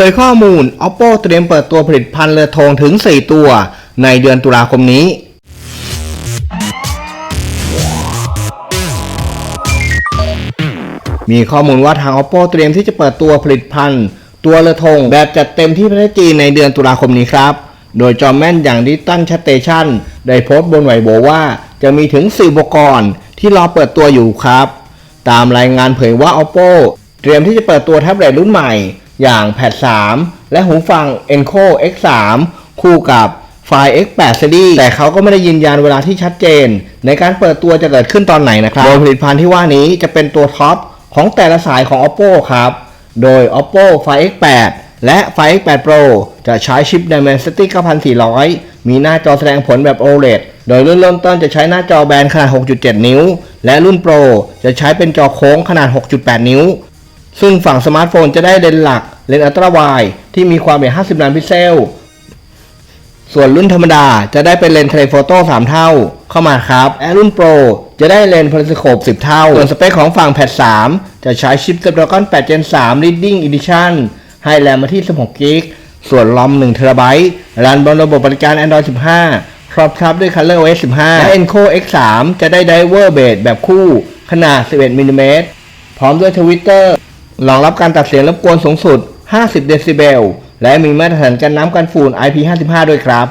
ผยข้อมูล Oppo เตรียมเปิดตัวผลิตภัณฑ์เรือธงถึง 4 ตัว ในเดือนตุลาคมนี้ มีข้อมูลว่าทาง Oppo เตรียมที่จะเปิดตัวผลิตภัณฑ์ ตัวเรือธงแบบจัดเต็มที่ประเทศจีนในเดือนตุลาคมนี้ครับ โดยจอมแม่นอย่างดิจิตันชัตเตชันได้โพสต์บนไหวโบว่าจะมีถึง4อุปกรณ์ที่รอเปิดตัวอยู่ครับ ตามรายงานเผยว่า Oppo เตรียมที่จะเปิดตัวแท็บเล็ตรุ่นใหม่ อย่าง Pad 3และหูฟัง Enco X3 คู่กับไฟล์ X8 Series แต่เขาก็ไม่ได้ยืนยันเวลาที่ชัดเจน ในการเปิดตัวจะเกิดขึ้นตอนไหนนะครับ โดยผลิตภัณฑ์ที่ว่านี้จะเป็นตัวท็อปของแต่ละสายของ Oppo ครับ โดย Oppo Find X8 และ Find X8 Pro จะใช้ชิป Dimensity 9400 มีหน้าจอแสดงผลแบบ OLED โดยรุ่นเริ่มต้นจะใช้หน้าจอแบนขนาด 6.7 นิ้ว และรุ่น Pro จะใช้เป็นจอโค้งขนาด 6.8 นิ้ว ซึ่งฝั่งสมาร์ทโฟนจะได้เลนส์หลักเลนส์อัลตร้าไวด์ที่มีความละเป็น50 ล้านพิกเซล ส่วนรุ่นธรรมดาจะได้เป็นเลนส์เทเลโฟโต้ 3 เท่าเข้ามาครับ และรุ่นโปรจะได้เลนส์พาราสโคป 10 เท่า ส่วนสเปคของฝั่งแพด3จะใช้ชิป Snapdragon 8 Gen 3 Reading Edition ให้แรมมาที่ 16 กิก ส่วนลอม1 t b รันบนระบบบริการ Android 15 ครอบทับด้วย Color OS 15 และ Enco X3 จะได้ Diver Base แบบคู่ขนาด 11มิลลิเมตรพร้อมด้วย Twitter รองรับการตัดเสียงรบกวนสูงสุด 50 เดซิเบล และมีมาตรฐานกันน้ำกันฝุ่น IP55 ด้วยครับ